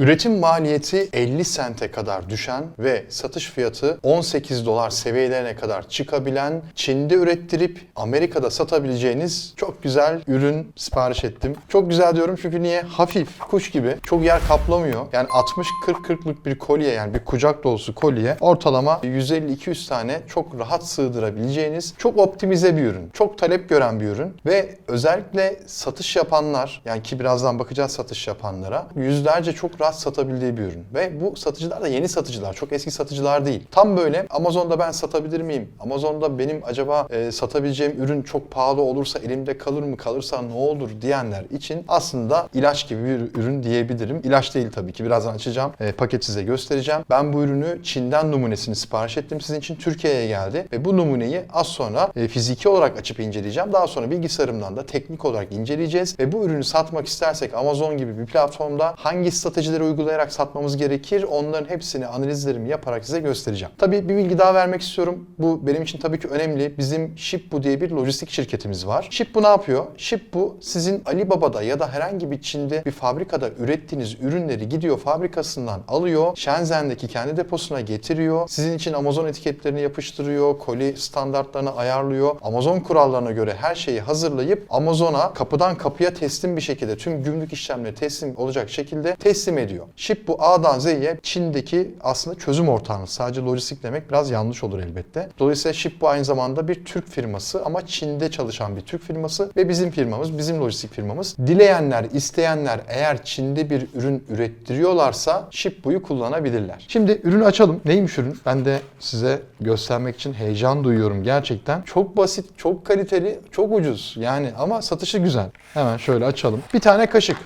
Üretim maliyeti 50 sente kadar düşen ve satış fiyatı 18 dolar seviyelerine kadar çıkabilen, Çin'de ürettirip Amerika'da satabileceğiniz çok güzel ürün sipariş ettim. Çok güzel diyorum çünkü niye? Hafif, kuş gibi. Çok yer kaplamıyor. Yani 60-40-40'lık bir kolye yani bir kucak dolusu kolye ortalama 150-200 tane çok rahat sığdırabileceğiniz çok optimize bir ürün. Çok talep gören bir ürün ve özellikle satış yapanlar yani ki birazdan bakacağız satış yapanlara yüzlerce çok rahat satabildiği bir ürün. Ve bu satıcılar da yeni satıcılar. Çok eski satıcılar değil. Tam böyle Amazon'da ben satabilir miyim? Amazon'da benim acaba e, satabileceğim ürün çok pahalı olursa elimde kalır mı? Kalırsa ne olur diyenler için aslında ilaç gibi bir ürün diyebilirim. İlaç değil tabii ki. Birazdan açacağım. E, paket size göstereceğim. Ben bu ürünü Çin'den numunesini sipariş ettim. Sizin için Türkiye'ye geldi. Ve bu numuneyi az sonra e, fiziki olarak açıp inceleyeceğim. Daha sonra bilgisayarımdan da teknik olarak inceleyeceğiz. Ve bu ürünü satmak istersek Amazon gibi bir platformda hangi stratejileri uygulayarak satmamız gerekir? Onların hepsini analizlerimi yaparak size göstereceğim. Tabii bir bilgi daha vermek istiyorum. Bu benim için tabii ki önemli. Bizim Shipbu diye bir lojistik şirketimiz var. Shipbu ne yapıyor? Shipbu sizin Alibaba'da ya da herhangi bir Çin'de bir fabrikada ürettiğiniz ürünleri gidiyor fabrikasından alıyor. Shenzhen'deki kendi deposuna getiriyor. Sizin için Amazon etiketlerini yapıştırıyor. Koli standartlarını ayarlıyor. Amazon kurallarına göre her şeyi hazırlayıp Amazon'a kapıdan kapıya teslim bir şekilde tüm gümrük işlemleri teslim olacak şekilde teslim ediyor. Shipbu A'dan Z'ye Çin'deki aslında çözüm ortağınız. Sadece lojistik demek biraz yanlış olur elbette. Dolayısıyla Shipbu aynı zamanda bir Türk firması ama Çin'de çalışan bir Türk firması ve bizim firmamız, bizim lojistik firmamız. Dileyenler, isteyenler eğer Çin'de bir ürün ürettiriyorlarsa Shipbu'yu kullanabilirler. Şimdi ürünü açalım. Neymiş ürün? Ben de size göstermek için heyecan duyuyorum gerçekten. Çok basit, çok kaliteli, çok ucuz. Yani ama satışı güzel. Hemen şöyle açalım. Bir tane kaşık.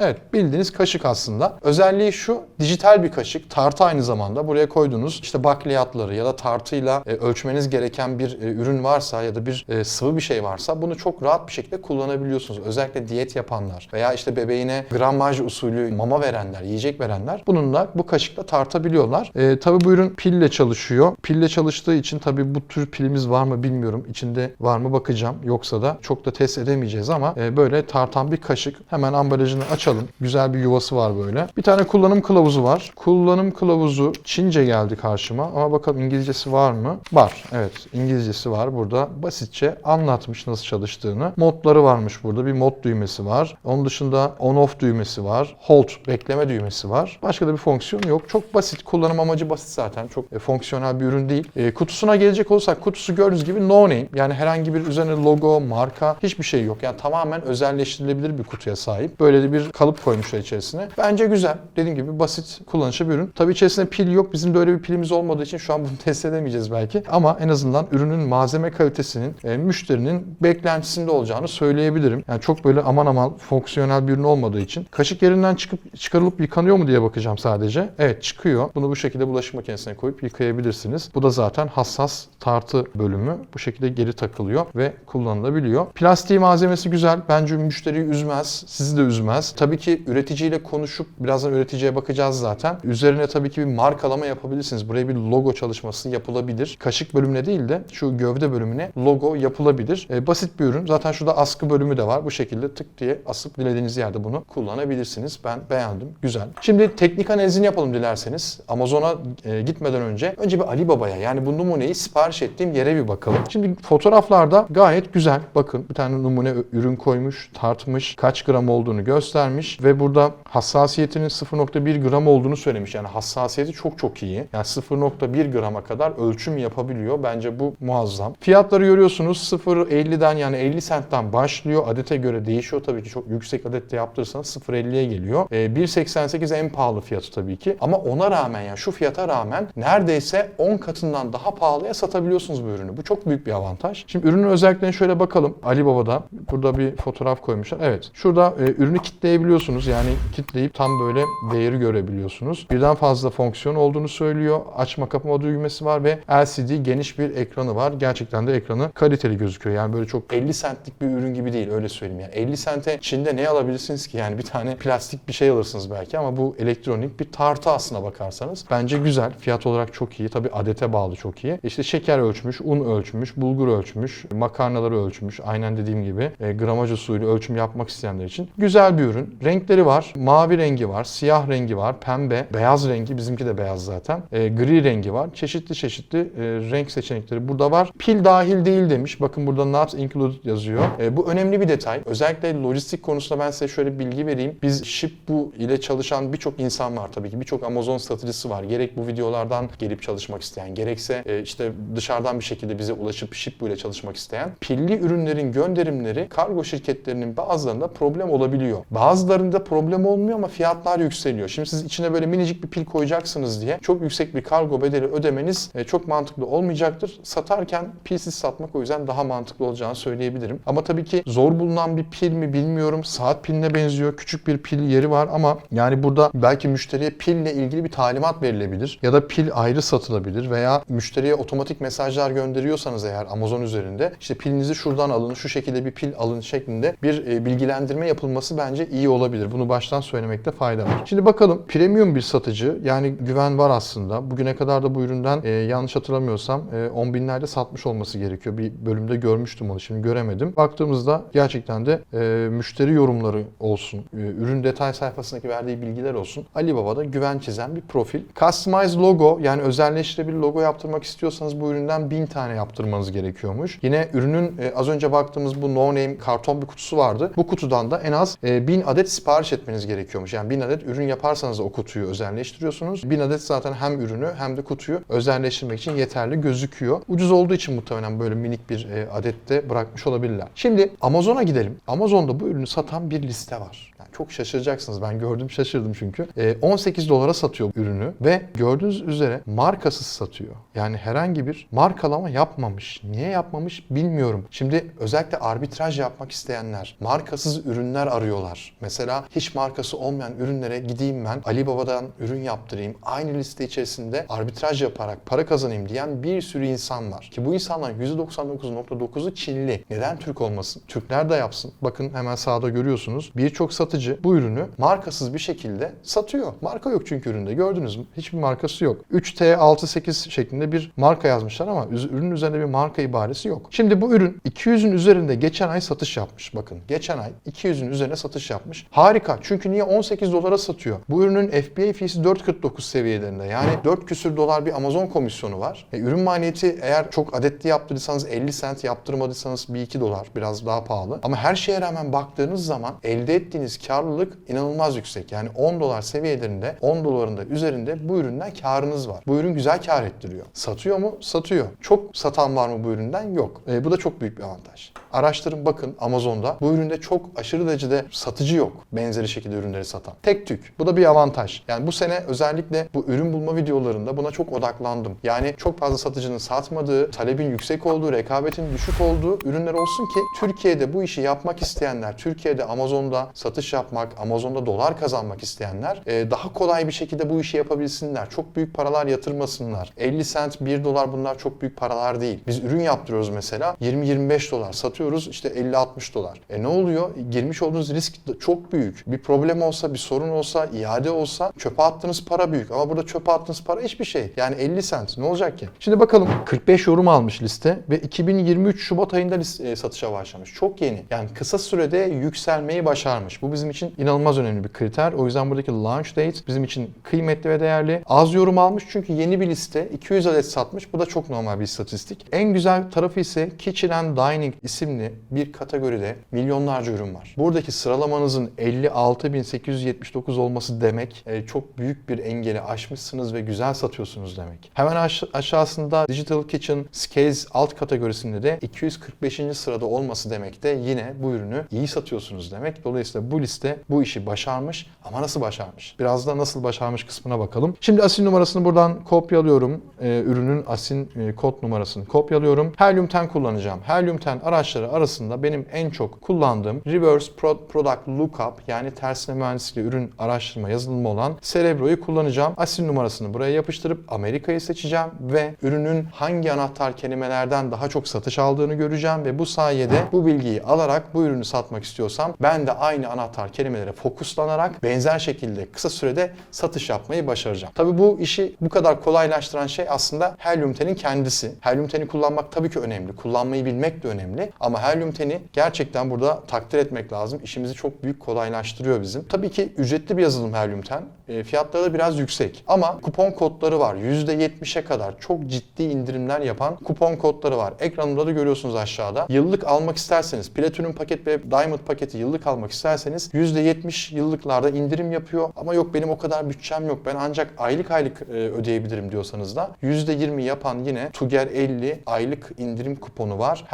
Evet bildiğiniz kaşık aslında. Özelliği şu dijital bir kaşık. Tartı aynı zamanda. Buraya koyduğunuz işte bakliyatları ya da tartıyla e, ölçmeniz gereken bir e, ürün varsa ya da bir e, sıvı bir şey varsa bunu çok rahat bir şekilde kullanabiliyorsunuz. Özellikle diyet yapanlar veya işte bebeğine gramaj usulü mama verenler, yiyecek verenler bununla bu kaşıkla tartabiliyorlar. E, tabii bu ürün pille çalışıyor. Pille çalıştığı için tabii bu tür pilimiz var mı bilmiyorum. İçinde var mı bakacağım. Yoksa da çok da test edemeyeceğiz ama e, böyle tartan bir kaşık. Hemen ambalajını açalım. Güzel bir yuvası var böyle. Bir tane kullanım kılavuzu var. Kullanım kılavuzu Çince geldi karşıma ama bakalım İngilizcesi var mı? Var. Evet İngilizcesi var burada. Basitçe anlatmış nasıl çalıştığını. Modları varmış burada. Bir mod düğmesi var. Onun dışında on off düğmesi var. Hold bekleme düğmesi var. Başka da bir fonksiyon yok. Çok basit. Kullanım amacı basit zaten. Çok e, fonksiyonel bir ürün değil. E, kutusuna gelecek olursak kutusu gördüğünüz gibi no name. Yani herhangi bir üzerine logo, marka hiçbir şey yok. Yani tamamen özelleştirilebilir bir kutuya sahip. Böyle de bir kalıp koymuşlar içerisine. Bence güzel. Dediğim gibi basit kullanışlı bir ürün. Tabii içerisinde pil yok. Bizim de öyle bir pilimiz olmadığı için şu an bunu test edemeyeceğiz belki. Ama en azından ürünün malzeme kalitesinin e, müşterinin beklentisinde olacağını söyleyebilirim. Yani çok böyle aman aman fonksiyonel bir ürün olmadığı için. Kaşık yerinden çıkıp çıkarılıp yıkanıyor mu diye bakacağım sadece. Evet çıkıyor. Bunu bu şekilde bulaşık makinesine koyup yıkayabilirsiniz. Bu da zaten hassas tartı bölümü. Bu şekilde geri takılıyor ve kullanılabiliyor. Plastiği malzemesi güzel. Bence müşteriyi üzmez. Sizi de üzmez. Tabii ki üreticiyle konuşup birazdan üreticiye bakacağız zaten. Üzerine tabii ki bir markalama yapabilirsiniz. Buraya bir logo çalışması yapılabilir. Kaşık bölümüne değil de şu gövde bölümüne logo yapılabilir. E, basit bir ürün. Zaten şurada askı bölümü de var. Bu şekilde tık diye asıp dilediğiniz yerde bunu kullanabilirsiniz. Ben beğendim. Güzel. Şimdi teknik analizini yapalım dilerseniz. Amazon'a e, gitmeden önce önce bir Alibaba'ya yani bu numuneyi sipariş ettiğim yere bir bakalım. Şimdi fotoğraflarda gayet güzel. Bakın bir tane numune ürün koymuş, tartmış, kaç gram olduğunu göstermiş ve burada hassasiyetinin 0.1 gram olduğunu söylemiş. Yani hassasiyeti çok çok iyi. Yani 0.1 grama kadar ölçüm yapabiliyor. Bence bu muazzam. Fiyatları görüyorsunuz 0.50'den yani 50 centten başlıyor. Adete göre değişiyor tabii ki. Çok yüksek adette yaptırırsanız 0.50'ye geliyor. Ee, 1.88 en pahalı fiyatı tabii ki. Ama ona rağmen yani şu fiyata rağmen neredeyse 10 katından daha pahalıya satabiliyorsunuz bu ürünü. Bu çok büyük bir avantaj. Şimdi ürünün özelliklerine şöyle bakalım. Alibaba'da burada bir fotoğraf koymuşlar. Evet. Şurada e, ürünü kitleyebiliyorsunuz. Yani kitleyip tam böyle değeri görebiliyorsunuz. Birden fazla fonksiyon olduğunu söylüyor. Açma kapama düğmesi var ve LCD geniş bir ekranı var. Gerçekten de ekranı kaliteli gözüküyor. Yani böyle çok 50 centlik bir ürün gibi değil öyle söyleyeyim. Yani 50 sente Çin'de ne alabilirsiniz ki? Yani bir tane plastik bir şey alırsınız belki ama bu elektronik bir tartı aslına bakarsanız. Bence güzel. Fiyat olarak çok iyi. Tabii adete bağlı çok iyi. İşte şeker ölçmüş, un ölçmüş, bulgur ölçmüş, makarnaları ölçmüş. Aynen dediğim gibi e, gramaj usulü ölçüm yapmak isteyenler için güzel bir ürün. Renkleri var. Mavi rengi var, siyah rengi var, pembe, beyaz rengi, bizimki de beyaz zaten. E, gri rengi var. Çeşitli çeşitli e, renk seçenekleri burada var. Pil dahil değil demiş. Bakın burada not included yazıyor. E, bu önemli bir detay. Özellikle lojistik konusunda ben size şöyle bilgi vereyim. Biz Shipbu ile çalışan birçok insan var tabii ki. Birçok Amazon satıcısı var. Gerek bu videolardan gelip çalışmak isteyen, gerekse e, işte dışarıdan bir şekilde bize ulaşıp Shipbu ile çalışmak isteyen. Pilli ürünlerin gönderimleri kargo şirketlerinin bazılarında problem olabiliyor. Bazılarında problem olmuyor ama fiyatlar yükseliyor. Şimdi siz içine böyle minicik bir pil koyacaksınız diye çok yüksek bir kargo bedeli ödemeniz e, çok mantıklı olmayacaktır. Satarken pilsiz satmak o yüzden daha mantıklı olacağını söyleyebilirim. Ama tabii ki zor bulunan bir pil mi bilmiyorum. Saat piline benziyor. Küçük bir pil yeri var ama yani burada belki müşteriye pille ilgili bir talimat verilebilir. Ya da pil ayrı satılabilir veya müşteriye otomatik mesajlar gönderiyorsanız eğer Amazon üzerinde işte pilinizi şuradan alın, şu şekilde bir pil alın şeklinde bir e, bilgilendirme yapılması bence iyi olabilir. Bunu baştan söylemekte fayda var. Şimdi bakalım premium bir satıcı yani güven var aslında. Bugüne kadar da bu üründen e, yanlış hatırlamıyorsam e, 10 binlerde satmış olması gerekiyor. Bir bölümde görmüştüm onu şimdi göremedim. Baktığımızda gerçekten de e, müşteri yorumları olsun, e, ürün detay sayfasındaki verdiği bilgiler olsun. Alibaba'da güven çizen bir profil. Customize logo yani özelleştirebilir logo yaptırmak istiyorsanız bu üründen 1000 tane yaptırmanız gerekiyormuş. Yine ürünün e, az önce baktığımız bu no name karton bir kutusu vardı. Bu kutudan da en az e, 1000 adet sipariş etmeniz gerekiyormuş. Yani 1000 adet ürün yaparsanız o kutuyu özelleştiriyorsunuz. 1000 adet zaten hem ürünü hem de kutuyu özelleştirmek için yeterli gözüküyor. Ucuz olduğu için muhtemelen böyle minik bir e, adette bırakmış olabilirler. Şimdi Amazon'a gidelim. Amazon'da bu ürünü satan bir liste var. Yani çok şaşıracaksınız. Ben gördüm şaşırdım çünkü. E, 18 dolara satıyor ürünü ve gördüğünüz üzere markasız satıyor. Yani herhangi bir markalama yapmamış. Niye yapmamış bilmiyorum. Şimdi özellikle arbitraj yapmak isteyenler markasız ürünler arıyorlar. Mesela hiç markası olmayan ürünlere gideyim ben Alibaba'dan ürün yaptırayım. Aynı liste içerisinde arbitraj yaparak para kazanayım diyen bir sürü insan var. Ki bu insanların %99.9'u Çinli. Neden Türk olmasın? Türkler de yapsın. Bakın hemen sağda görüyorsunuz. Birçok satıcı bu ürünü markasız bir şekilde satıyor. Marka yok çünkü üründe. Gördünüz mü? Hiçbir markası yok. 3T68 şeklinde bir marka yazmışlar ama ürünün üzerinde bir marka ibaresi yok. Şimdi bu ürün 200'ün üzerinde geçen ay satış yapmış. Bakın geçen ay 200'ün üzerine satış yapmış. Harika. Çünkü niye 18 dolara satıyor? Bu ürünün FBA fiyesi 4.49 seviyelerinde. Yani 4 küsür dolar bir Amazon komisyonu var. E, ürün maliyeti eğer çok adetli yaptırırsanız 50 sent yaptırmadıysanız 1-2 dolar biraz daha pahalı. Ama her şeye rağmen baktığınız zaman elde ettiğiniz karlılık inanılmaz yüksek. Yani 10 dolar seviyelerinde 10 doların da üzerinde bu üründen karınız var. Bu ürün güzel kar ettiriyor. Satıyor mu? Satıyor. Çok satan var mı bu üründen? Yok. E, bu da çok büyük bir avantaj. Araştırın bakın Amazon'da. Bu üründe çok aşırı derecede satıcı yok. Benzeri şekilde ürünleri satan. Tek tük. Bu da bir avantaj. Yani bu sene özellikle bu ürün bulma videolarında buna çok odaklandım. Yani çok fazla satıcının satmadığı, talebin yüksek olduğu, rekabetin düşük olduğu ürünler olsun ki Türkiye'de bu işi yapmak isteyenler, Türkiye'de Amazon'da satış yapmak, Amazon'da dolar kazanmak isteyenler e, daha kolay bir şekilde bu işi yapabilsinler. Çok büyük paralar yatırmasınlar. 50 sent, 1 dolar bunlar çok büyük paralar değil. Biz ürün yaptırıyoruz mesela 20-25 dolar satıyoruz işte 50-60 dolar. E ne oluyor? Girmiş olduğunuz risk çok büyük. Bir problem olsa, bir sorun olsa, iade olsa çöpe attığınız para büyük. Ama burada çöpe attığınız para hiçbir şey. Yani 50 sent. Ne olacak ki? Şimdi bakalım 45 yorum almış liste ve 2023 Şubat ayında e, satışa başlamış. Çok yeni. Yani kısa sürede yükselmeyi başarmış. Bu bizim için inanılmaz önemli bir kriter. O yüzden buradaki launch date bizim için kıymetli ve değerli. Az yorum almış çünkü yeni bir liste. 200 adet satmış. Bu da çok normal bir istatistik. En güzel tarafı ise Kitchen and Dining isimli bir kategoride milyonlarca ürün var. Buradaki sıralamanızın 56.879 olması demek e, çok büyük bir engeli aşmışsınız ve güzel satıyorsunuz demek. Hemen aş- aşağısında Digital Kitchen Scales alt kategorisinde de 245. sırada olması demek de yine bu ürünü iyi satıyorsunuz demek. Dolayısıyla bu liste bu işi başarmış ama nasıl başarmış? Biraz da nasıl başarmış kısmına bakalım. Şimdi asin numarasını buradan kopyalıyorum. Ee, ürünün asin e, kod numarasını kopyalıyorum. Helium 10 kullanacağım. Helium 10 araçları arasında benim en çok kullandığım Reverse Pro- Product Lookup yani tersine mühendisliği ürün araştırma yazılımı olan Cerebro'yu kullanacağım. Asin numarasını buraya yapıştırıp Amerika'yı seçeceğim ve ürünün hangi anahtar kelimelerden daha çok satış aldığını göreceğim ve bu sayede bu bilgiyi alarak bu ürünü satmak istiyorsam ben de aynı anahtar kelimelere fokuslanarak benzer şekilde kısa sürede satış yapmayı başaracağım. Tabii bu işi bu kadar kolaylaştıran şey aslında Helium 10'in kendisi. Helium 10'i kullanmak tabii ki önemli. Kullanmayı bilmek de önemli. Ama Helium 10'i gerçekten burada takdir etmek lazım. İşimizi çok büyük kolaylaştırıyor bizim. Tabii ki ücretli bir yazılım Helium 10. E, fiyatları da biraz yüksek. Ama kupon kodları var. %70'e kadar çok ciddi indirimler yapan kupon kodları var. Ekranımda da görüyorsunuz aşağıda. Yıllık almak isterseniz, Platinum paket ve Diamond paketi yıllık almak isterseniz %70 yıllıklarda indirim yapıyor. Ama yok benim o kadar bütçem yok. Ben ancak aylık aylık e, ödeyebilirim diyorsanız da %20 yapan yine Tuger 50 aylık indirim kuponu var.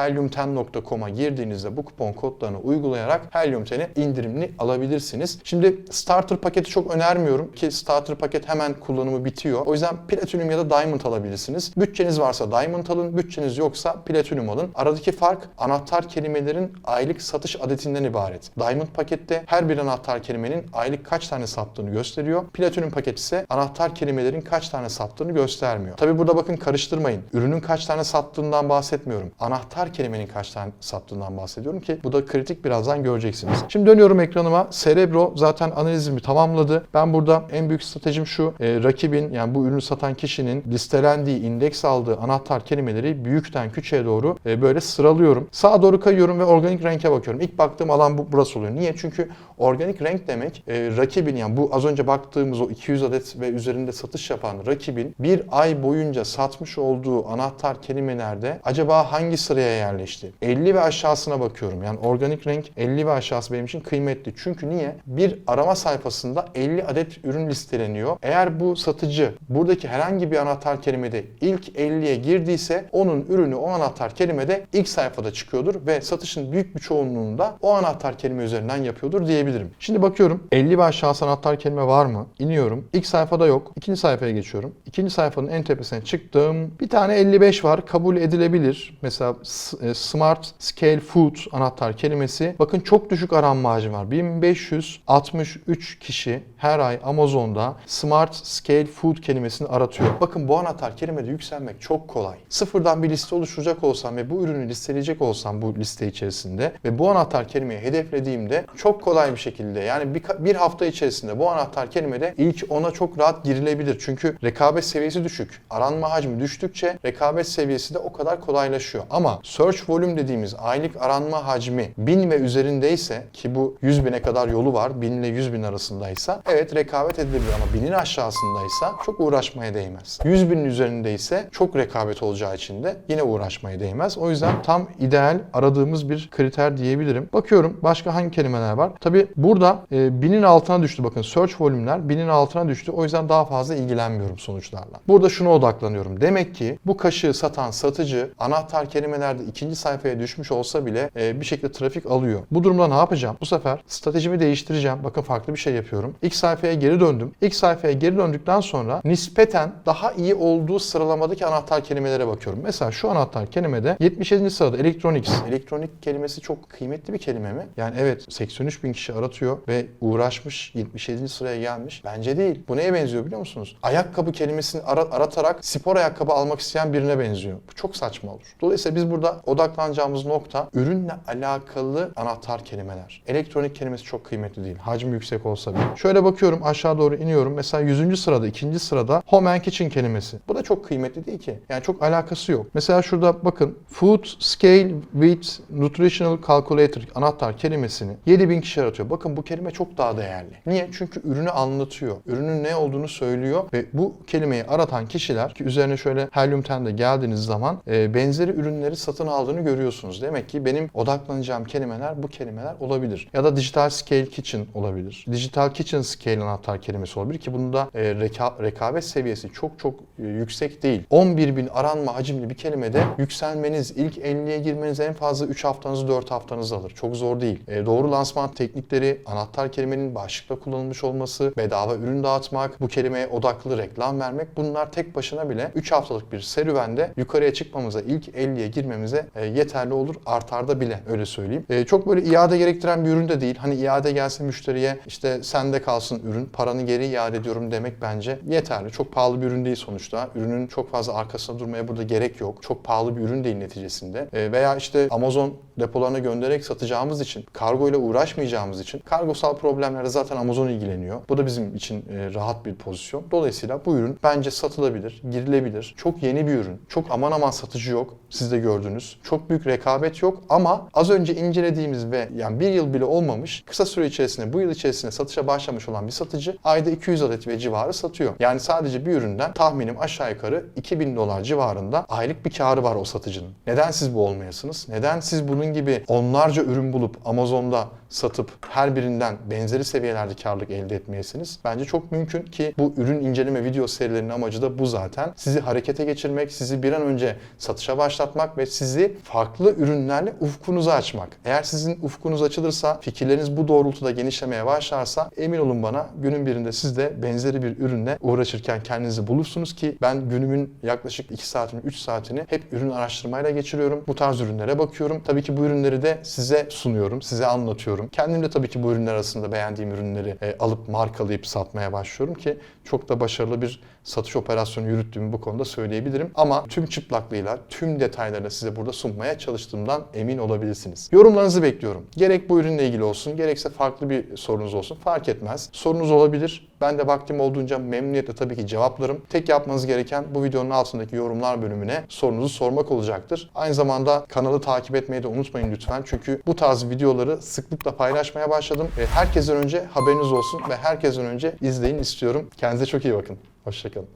Helium10.com'a girdiğinizde bu kupon kodlarını uygulayarak Helium 10'i indirimli alabilirsiniz. Şimdi starter paketi çok önermiyorum ki starter paket hemen kullanımı bitiyor. O yüzden Platinum ya da Diamond alabilirsiniz. Bütçeniz varsa Diamond alın, bütçeniz yoksa Platinum alın. Aradaki fark anahtar kelimelerin aylık satış adetinden ibaret. Diamond pakette her bir anahtar kelimenin aylık kaç tane sattığını gösteriyor. Platinum paket ise anahtar kelimelerin kaç tane sattığını göstermiyor. Tabi burada bakın karıştırmayın. Ürünün kaç tane sattığından bahsetmiyorum. Anahtar kelimenin kaç tane sattığından bahsediyorum ki bu da kritik birazdan göreceksiniz. Şimdi dönüyorum ekranıma. Cerebro zaten analizimi tamamladı. Ben burada en büyük stratejim şu. e, rakibin yani bu ürünü satan kişinin listelendiği, indeks aldığı anahtar kelimeleri büyükten küçüğe doğru e, böyle sıralıyorum. Sağa doğru kayıyorum ve organik renke bakıyorum. İlk baktığım alan bu burası oluyor. Niye? Çünkü organik renk demek e, rakibin yani bu az önce baktığımız o 200 adet ve üzerinde satış yapan rakibin bir ay boyunca satmış olduğu anahtar kelimelerde acaba hangi sıraya yerleşti? 50 ve aşağısına bakıyorum. Yani organik renk 50 ve aşağısı benim için kıymetli. Çünkü niye? Bir arama sayfasında 50 adet ürün listeleniyor. Eğer bu satıcı buradaki herhangi bir anahtar kelimede ilk 50'ye girdiyse onun ürünü o anahtar kelimede ilk sayfada çıkıyordur ve satışın büyük bir çoğunluğunu da o anahtar kelime üzerinden yapıyordur diyebilirim. Şimdi bakıyorum 50 ve aşağısı anahtar kelime var mı? İniyorum. İlk sayfada yok. İkinci sayfaya geçiyorum. İkinci sayfanın en tepesine çıktım. Bir tane 55 var. Kabul edilebilir. Mesela e, Smart Scale Food anahtar kelimesi. Bakın çok düşük aranma hacmi var. 1563 kişi her ay Amazon'da Smart Scale Food kelimesini aratıyor. Bakın bu anahtar kelimede yükselmek çok kolay. Sıfırdan bir liste oluşturacak olsam ve bu ürünü listeleyecek olsam bu liste içerisinde ve bu anahtar kelimeyi hedeflediğimde çok kolay bir şekilde yani bir, bir hafta içerisinde bu anahtar kelimede ilk ona çok rahat girilebilir. Çünkü rekabet seviyesi düşük. Aranma hacmi düştükçe rekabet seviyesi de o kadar kolaylaşıyor. Ama search volume dediğimiz aylık aranma hacmi 1000 ve üzerindeyse ki bu 100 bine kadar yolu var 1000 ile 100 bin arasındaysa evet rekabet edilebilir ama 1000'in aşağısındaysa çok uğraşmaya değmez. 100 binin üzerindeyse çok rekabet olacağı için de yine uğraşmaya değmez. O yüzden tam ideal aradığımız bir kriter diyebilirim. Bakıyorum başka hangi kelimeler var? Tabi burada e, 1000'in altına düştü bakın search volümler 1000'in altına düştü. O yüzden daha fazla ilgilenmiyorum sonuçlarla. Burada şuna odaklanıyorum. Demek ki bu kaşığı satan satıcı anahtar kelimelerde ikinci sayfaya düşmüş olsa bile e, bir şekilde trafik alıyor. Bu durumda ne yapacağım? Bu sefer stratejimi değiştireceğim. Bakın farklı bir şey yapıyorum. İlk sayfaya geri döndüm. İlk sayfaya geri döndükten sonra nispeten daha iyi olduğu sıralamadaki anahtar kelimelere bakıyorum. Mesela şu anahtar kelimede 77. sırada electronics. Elektronik kelimesi çok kıymetli bir kelime mi? Yani evet 83 bin kişi aratıyor ve uğraşmış 77. sıraya gelmiş. Bence değil. Bu neye benziyor biliyor musunuz? Ayakkabı kelimesini ara- aratarak spor ayakkabı almak isteyen birine benziyor. Bu çok saçma olur. Dolayısıyla biz burada odaklanacağımız nokta ürünle alakalı anahtar kelimeler. Elektronik kelimesi çok kıymetli değil. Hacmi yüksek olsa bile. Şöyle bakıyorum aşağı doğru iniyorum. Mesela 100. sırada, ikinci sırada home and kitchen kelimesi. Bu da çok kıymetli değil ki. Yani çok alakası yok. Mesela şurada bakın food scale with nutritional calculator anahtar kelimesini 7000 kişi aratıyor. Bakın bu kelime çok daha değerli. Niye? Çünkü ürünü anlatıyor. Ürünün ne olduğunu söylüyor ve bu kelimeyi aratan kişiler ki üzerine şöyle Helium 10'de geldiğiniz zaman e, benzeri ürünleri satın aldığını görüyorsunuz. Demek ki benim odaklanacağım kelimeler bu kelimeler olabilir. Ya da digital scale kitchen olabilir. Digital kitchen scale anahtar kelimesi olabilir ki bunda e, reka- rekabet seviyesi çok çok e, yüksek değil. 11 bin aranma hacimli bir kelimede yükselmeniz, ilk 50'ye girmeniz en fazla 3 haftanızı 4 haftanızı alır. Çok zor değil. E, doğru lansman teknikleri, anahtar kelimenin başlıkta kullanılmış olması, bedava ürün dağıtmak, bu kelimeye odaklı reklam vermek bunlar tek başına bile 3 haftalık bir serüvende yukarıya çıkmamıza, ilk 50'ye girmemize e, yeterli olur. Artar da bile öyle söyleyeyim. E, çok böyle iade gerektiren bir ürün de değil. Hani iade gelse müşteriye işte sende kalsın ürün, paranı geri iade ediyorum demek bence yeterli. Çok pahalı bir ürün değil sonuçta. Ürünün çok fazla arkasında durmaya burada gerek yok. Çok pahalı bir ürün değil neticesinde. E, veya işte Amazon depolarına göndererek satacağımız için, kargo ile uğraşmayacağımız için kargosal problemlerle zaten Amazon ilgileniyor. Bu da bizim için e, rahat bir pozisyon. Dolayısıyla bu ürün bence satılabilir, girilebilir. Çok yeni bir ürün. Çok aman aman satıcı yok. Siz de gördünüz. Çok büyük rekabet yok ama az önce incelediğimiz ve yani bir yıl bile olmamış kısa süre içerisinde bu yıl içerisinde satışa başlamış olan bir satıcı ayda 200 adet ve civarı satıyor. Yani sadece bir üründen tahminim aşağı yukarı 2000 dolar civarında aylık bir karı var o satıcının. Neden siz bu olmayasınız? Neden siz bunun gibi onlarca ürün bulup Amazon'da satıp her birinden benzeri seviyelerde karlılık elde etmeyesiniz? Bence çok mümkün ki bu ürün inceleme video serilerinin amacı da bu zaten. Sizi harekete geçirmek, sizi bir an önce satışa başlatmak ve sizi farklı ürünlerle ufkunuzu açmak. Eğer sizin ufkunuz açılırsa, fikirleriniz bu doğrultuda genişlemeye başlarsa emin olun bana günün birinde siz de benzeri bir ürünle uğraşırken kendinizi bulursunuz ki ben günümün yaklaşık 2 saatini, 3 saatini hep ürün araştırmayla geçiriyorum. Bu tarz ürünlere bakıyorum. Tabii ki bu ürünleri de size sunuyorum, size anlatıyorum. Kendim de tabii ki bu ürünler arasında beğendiğim ürünleri e, alıp markalayıp satmaya başlıyorum ki çok da başarılı bir satış operasyonu yürüttüğümü bu konuda söyleyebilirim. Ama tüm çıplaklığıyla, tüm detaylarını size burada sunmaya çalıştığımdan emin olabilirsiniz. Yorumlarınızı bekliyorum. Gerek bu ürünle ilgili olsun, gerekse farklı bir sorunuz olsun fark etmez. Sorunuz olabilir. Ben de vaktim olduğunca memnuniyetle tabii ki cevaplarım. Tek yapmanız gereken bu videonun altındaki yorumlar bölümüne sorunuzu sormak olacaktır. Aynı zamanda kanalı takip etmeyi de unutmayın lütfen. Çünkü bu tarz videoları sıklıkla paylaşmaya başladım. Herkesten önce haberiniz olsun ve herkesten önce izleyin istiyorum. Kendinize çok iyi bakın. Hoşçakalın.